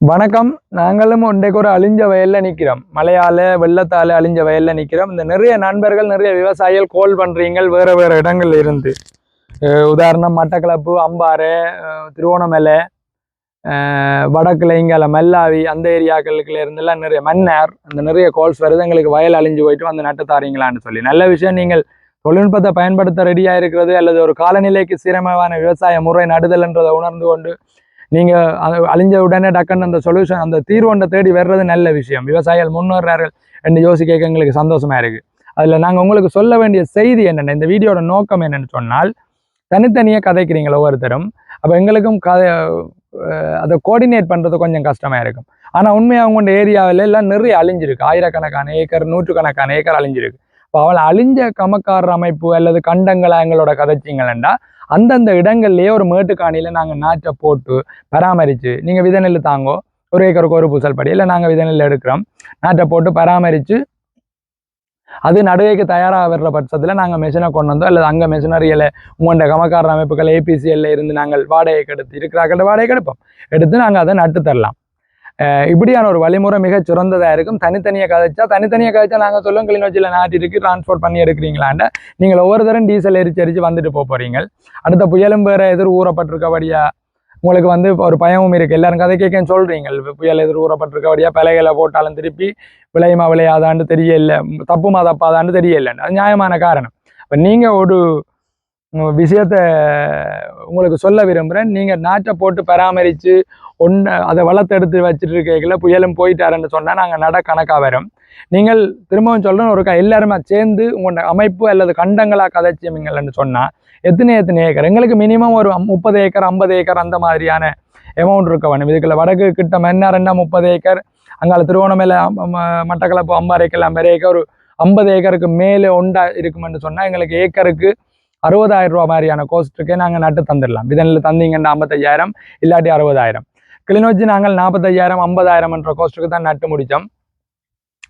வணக்கம். நாங்களும் இன்றைக்கு ஒரு அழிஞ்ச வயல்ல நிற்கிறோம் மழையால வெள்ளத்தால அழிஞ்ச வயல்ல நிற்கிறோம் இந்த நிறைய நண்பர்கள் நிறைய விவசாயிகள் கோல் பண்றீங்க வேற வேற இடங்கள்ல இருந்து. உதாரணம் மட்டக்களப்பு அம்பாறை திருவோணமலை வடக்குல இங்கால மல்லாவி அந்த ஏரியாக்களுக்குல இருந்தெல்லாம் நிறைய மன்னார் அந்த நிறைய கோல்ஸ் வருது. எங்களுக்கு வயல் அழிஞ்சு போயிட்டு வந்து நட்டு தாரீங்களான்னு சொல்லி. நல்ல விஷயம் நீங்கள் தொழில்நுட்பத்தை பயன்படுத்த ரெடியாக இருக்கிறது அல்லது ஒரு காலநிலைக்கு சீரமைவான விவசாய முறை நடுதல்ன்றதை உணர்ந்து கொண்டு நீங்கள் அழிஞ்ச உடனே டக்குன்னு அந்த சொல்யூஷன் அந்த தீர்வண்டை தேடி வர்றது நல்ல விஷயம். விவசாயிகள் முன்னேறார்கள் என்று யோசிக்க எங்களுக்கு சந்தோஷமாக இருக்குது அதில் நாங்கள் உங்களுக்கு சொல்ல வேண்டிய செய்தி என்னென்ன இந்த வீடியோட நோக்கம் என்னென்னு சொன்னால் தனித்தனியாக கதைக்கிறீங்களா ஒவ்வொருத்தரும். அப்போ எங்களுக்கும் கதை அதை கோஆர்டினேட் பண்ணுறது கொஞ்சம் கஷ்டமா இருக்கும். ஆனால் உண்மையாக அவங்களோட ஏரியாவில் எல்லாம் நிறைய அழிஞ்சிருக்கு. ஆயிரக்கணக்கான ஏக்கர் நூற்றுக்கணக்கான ஏக்கர் அழிஞ்சிருக்கு. இப்போ அவளை அழிஞ்ச கமக்காரர் அமைப்பு அல்லது கண்டங்களா எங்களோட கதைச்சிங்களா அந்தந்த இடங்கள்லேயே ஒரு மேட்டுக்காணியில் நாங்கள் நாற்றை போட்டு பராமரித்து நீங்கள் விதை நெல் தாங்கோ ஒரு ஏக்கருக்கு ஒரு பூசல் படி இல்லை நாங்கள் விதை நெல் எடுக்கிறோம் நாட்டை போட்டு பராமரித்து அது நடுவைக்கு தயாராக வர்ற பட்சத்தில் நாங்கள் மெஷினை கொண்டு வந்தோம் அல்லது அங்கே மெஷினரியில் உங்களோட கமக்கார அமைப்புகள் ஏபிசிஎல்ல இருந்து நாங்கள் வாடகைக்கு எடுத்து இருக்கிறார்கள் வாடகைக்கு எடுப்போம். எடுத்து நாங்கள் அதை நட்டு தரலாம். இப்படியான ஒரு வழிமுறை மிக சிறந்ததாக இருக்கும். தனித்தனியாக கதைச்சா தனித்தனியாக கதைச்சா நாங்கள் சொல்லுவோம் கிளிநொச்சியில் நாட்டிற்கு டிரான்ஸ்போர்ட் பண்ணி எடுக்கிறீங்களாண்ட நீங்கள் ஒவ்வொரு தரம் டீசல் எரிச்சு எரிச்சு வந்துட்டு போக போறீங்க. அடுத்த புயலும் வேறு எதிர் ஊறப்பட்டிருக்கபடியா உங்களுக்கு வந்து ஒரு பயமும் இருக்கு. எல்லாரும் கதை கேட்கன்னு சொல்றீங்க. புயல் எதிர் ஊறப்பட்டிருக்கபடியா பிழைகளை போட்டாலும் திருப்பி விளையுமா விளையாதான்னு தெரியல. தப்புமா தப்பாதான்னு தெரியல அது நியாயமான காரணம். இப்போ நீங்கள் ஒரு விஷயத்தை விஷயத்த உங்களுக்கு சொல்ல விரும்புகிறேன் நீங்கள் நாட்டை போட்டு பராமரித்து ஒன்று அதை வளர்த்தெடுத்து வச்சுட்டு இருக்கையில் புயலும் போயிட்டாருன்னு சொன்னால் நாங்கள் நட கணக்காக வரும். நீங்கள் திரும்பவும் சொல்கிறோம் ஒரு க- எல்லாருமே சேர்ந்து உங்களோட அமைப்பு அல்லது கண்டங்களா கதைச்சியமிங்கள்னு சொன்னால் எத்தனை எத்தனை ஏக்கர்? எங்களுக்கு மினிமம் ஒரு முப்பது ஏக்கர் ஐம்பது ஏக்கர் அந்த மாதிரியான அமௌண்ட் இருக்க வேணும். இதுக்குள்ள வடக்கு கிட்ட மன்னார்னா முப்பது ஏக்கர் அங்கால திருவோணமலை ம- மட்டக்களப்பு அம்பாறைக்கெல்லாம் பெரிய ஏக்கர் ஒரு ஐம்பது ஏக்கருக்கு மேலே உண்டா இருக்குமென்னு சொன்னால் எங்களுக்கு ஏக்கருக்கு அறுபதாயிரம் ரூபா மாதிரியான கோஸ்ட்டுக்கே நாங்கள் நட்டு தந்துடலாம். இதனில் தந்தீங்கன்னா ஐம்பத்தையாயிரம் இல்லாட்டி அறுபதாயிரம். கிளிநொச்சி நாங்கள் நாற்பத்தையாயிரம் ஐம்பதாயிரம் என்ற கோஸ்ட்டுக்கு தான் நட்டு முடித்தோம்.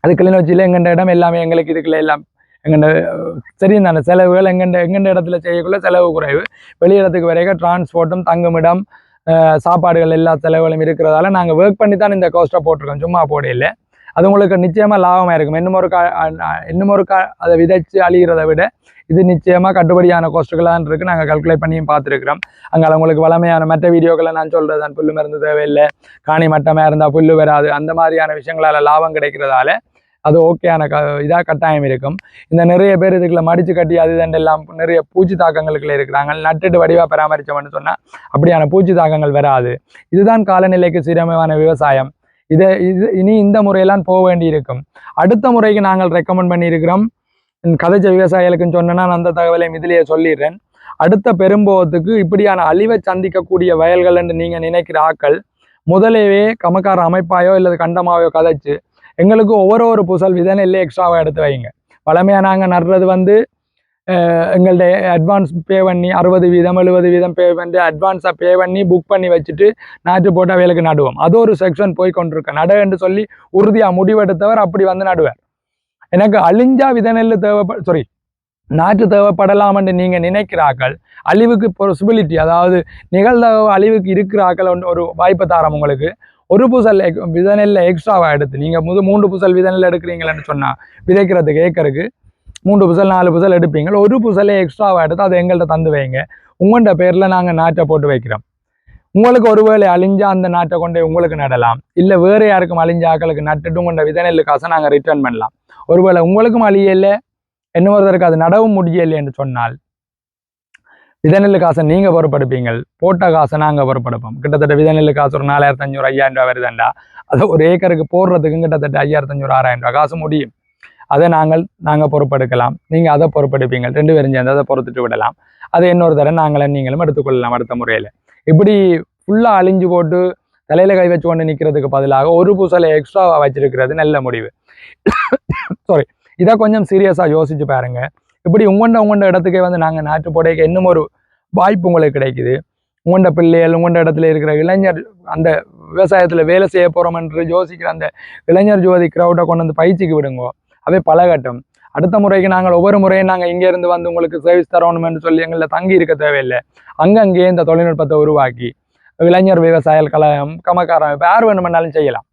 அது கிளிநொச்சியில் எங்கெண்ட இடம் எல்லாமே எங்களுக்கு இதுக்குள்ள எல்லாம் எங்கெண்ட அஹ், தானே செலவுகள் எங்கெண்ட எங்கெண்ட இடத்துல செய்யக்குள்ள செலவு குறைவு. வெளியிடத்துக்கு வரைக்கும் டிரான்ஸ்போர்ட்டும் தங்குமிடம் சாப்பாடுகள் எல்லா செலவுகளும் இருக்கிறதால நாங்கள் ஒர்க் பண்ணி தான் இந்த கோஸ்ட்டை போட்டிருக்கோம். சும்மா போடையில். அது உங்களுக்கு நிச்சயமாக லாபமாக இருக்கும். இன்னும் ஒரு கா இன்னும் ஒரு கா அதை விதைச்சு அழிகிறத விட இது நிச்சயமாக கட்டுப்படியான கோஸ்ட்டுகளான் இருக்குது நாங்கள் கல்குலேட் பண்ணியும் பார்த்துருக்குறோம். அங்கே உங்களுக்கு வளமையான மற்ற வீடியோக்களை நான் சொல்கிறது தான். புல்லு மருந்து தேவையில்லை காணி மட்டமாக இருந்தால் புல்லு வராது. அந்த மாதிரியான விஷயங்களால் லாபம் கிடைக்கிறதால அது ஓகேயான க இதாக கட்டாயம் இருக்கும். இந்த நிறைய பேர் இதுக்குள்ள மடிச்சு கட்டி அது எல்லாம் நிறைய பூச்சி தாக்கங்களுக்குள்ள இருக்கிறாங்க. நட்டுட்டு வடிவாக பராமரிச்சோம்னு சொன்னால் அப்படியான பூச்சி தாக்கங்கள் வராது. இதுதான் காலநிலைக்கு சீரமைவான விவசாயம். இதை இது இனி இந்த முறையெல்லாம் போக வேண்டி இருக்கும் அடுத்த முறைக்கு நாங்கள் ரெக்கமெண்ட் பண்ணியிருக்கிறோம். கதைச்ச விவசாயிகளுக்குன்னு சொன்னேன்னா நான் அந்த தகவலையும் இதிலேயே சொல்லிடுறேன். அடுத்த பெரும்போகத்துக்கு இப்படியான அழிவை சந்திக்கக்கூடிய வயல்கள் என்று நீங்கள் நினைக்கிற ஆக்கள் முதலேவே கமக்கார அமைப்பாயோ இல்லை கண்டமாவையோ கதைச்சு எங்களுக்கு ஒவ்வொரு ஒரு புசல் விதை இல்லை எக்ஸ்ட்ராவாக எடுத்து வைங்க. பழமையாக நாங்கள் நடுறது வந்து எங்கள்கிட்ட அட்வான்ஸ் பே பண்ணி அறுபது வீதம் எழுபது வீதம் பே பண்ணி அட்வான்ஸாக பே பண்ணி புக் பண்ணி வச்சுட்டு நாற்று போட்டு அவைகளுக்கு நடுவோம் அது ஒரு செக்ஷன் போய் கொண்டிருக்கேன் நட என்று சொல்லி உறுதியாக முடிவெடுத்தவர் அப்படி வந்து நடுவார் எனக்கு அழிஞ்சா விதை நெல் தேவைப்பட சாரி நாற்று தேவைப்படலாம் என்று நீங்கள் நினைக்கிறாக்கள் அழிவுக்கு பாசிபிலிட்டி அதாவது நிகழ்தகவு அழிவுக்கு இருக்கிறாக்கள் ஒரு வாய்ப்பை தாரம் உங்களுக்கு ஒரு புசல் எக்- நெல்லை எக்ஸ்ட்ராவாக எடுத்து நீங்கள் முது மூன்று புசல் விதநெல் எடுக்கிறீங்களேன்னு சொன்னால் விதைக்கிறதுக்கு ஏக்கருக்கு மூன்று புசல் நாலு புசல் எடுப்பீங்க. ஒரு புசலை எக்ஸ்ட்ராவாக எடுத்து அதை எங்கள்கிட்ட தந்து வைங்க. உங்கள்கிட்ட பேரில் நாங்கள் நாட்டை போட்டு வைக்கிறோம். உங்களுக்கு ஒருவேளை அழிஞ்சா அந்த நாட்டை கொண்டு உங்களுக்கு நடலாம். இல்லை வேறு யாருக்கும் அழிஞ்ச ஆக்களுக்கு நட்டுட்டு உங்களோட விதை காசை நாங்கள் ரிட்டர்ன் பண்ணலாம். ஒருவேளை உங்களுக்கும் அழியல இன்னொருத்தருக்கு அது நடவும் முடியலை என்று சொன்னால் விதநெல்லு காசை நீங்க பொறுப்படுப்பீங்கள் போட்ட காசை நாங்க பொறுப்படுப்போம் கிட்டத்தட்ட விதநெல்லு காசு ஒரு நாலாயிரத்தி அஞ்சூறு ஐயாயிரம் ரூபாய் வருதுண்டா அது ஒரு ஏக்கருக்கு போடுறதுக்கு கிட்டத்தட்ட ஐயாயிரத்தஞ்சூறு ஆறாயிரம் ரூபாய் காசு முடியும். அதை நாங்கள் நாங்கள் பொறுப்பெடுக்கலாம். நீங்கள் அதை பொறுப்பெடுப்பீங்க. ரெண்டு பேரும் சேர்ந்து அதை பொறுத்துட்டு விடலாம். அதை இன்னொரு தடவை நாங்களும் நீங்களும் எடுத்துக்கொள்ளலாம் அடுத்த முறையில். இப்படி ஃபுல்லாக அழிஞ்சு போட்டு தலையில கை வச்சு கொண்டு நிற்கிறதுக்கு பதிலாக ஒரு பூசலை எக்ஸ்ட்ரா வச்சிருக்கிறது நல்ல முடிவு. சாரி இதை கொஞ்சம் சீரியஸாக யோசிச்சு பாருங்க. இப்படி உங்கண்ட உங்கண்ட இடத்துக்கே வந்து நாங்கள் நாட்டு போடைக்கு இன்னும் ஒரு வாய்ப்பு உங்களுக்கு கிடைக்குது. உங்கண்ட பிள்ளைகள் உங்கண்ட இடத்துல இருக்கிற இளைஞர் அந்த விவசாயத்தில் வேலை செய்ய போகிறோமென்று என்று யோசிக்கிற அந்த இளைஞர் ஜோதி கிரௌட்டை கொண்டு வந்து பயிற்சிக்கு விடுங்கோ. அவை பழகட்டும். அடுத்த முறைக்கு நாங்கள் ஒவ்வொரு முறையும் நாங்கள் இங்கே இருந்து வந்து உங்களுக்கு சர்வீஸ் தரணும்னு சொல்லி எங்களில் தங்கி இருக்க தேவையில்லை. அங்கங்கேயே இந்த தொழில்நுட்பத்தை உருவாக்கி இளைஞர் விவசாய கழகம் கமக்காரம் யார் வேணுமென்னாலும் செய்யலாம்.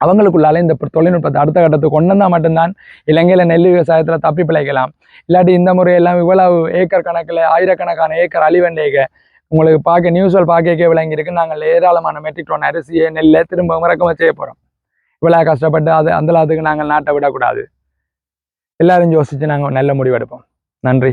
அவங்களுக்குள்ளால இந்த தொழில்நுட்பத்தை அடுத்த கட்டத்துக்கு கொண்டு வந்தால் மட்டும்தான் இலங்கையில் நெல் விவசாயத்தில் தப்பி பிழைக்கலாம். இல்லாட்டி இந்த முறையெல்லாம் இவ்வளவு ஏக்கர் கணக்கில் ஆயிரக்கணக்கான ஏக்கர் அழிவண்டேக உங்களுக்கு பார்க்க நியூஸில் பார்க்க விளங்கியிருக்கு. நாங்கள் ஏராளமான மெட்ரிக் டோன் அரிசியை நெல்லை திரும்ப இறக்குமதி செய்ய போகிறோம் இவ்வளோ கஷ்டப்பட்டு அது அந்த லாத்துக்கு நாங்கள் நாட்டை விடக்கூடாது. எல்லாரும் யோசித்து நாங்கள் நல்ல முடிவு எடுப்போம். நன்றி.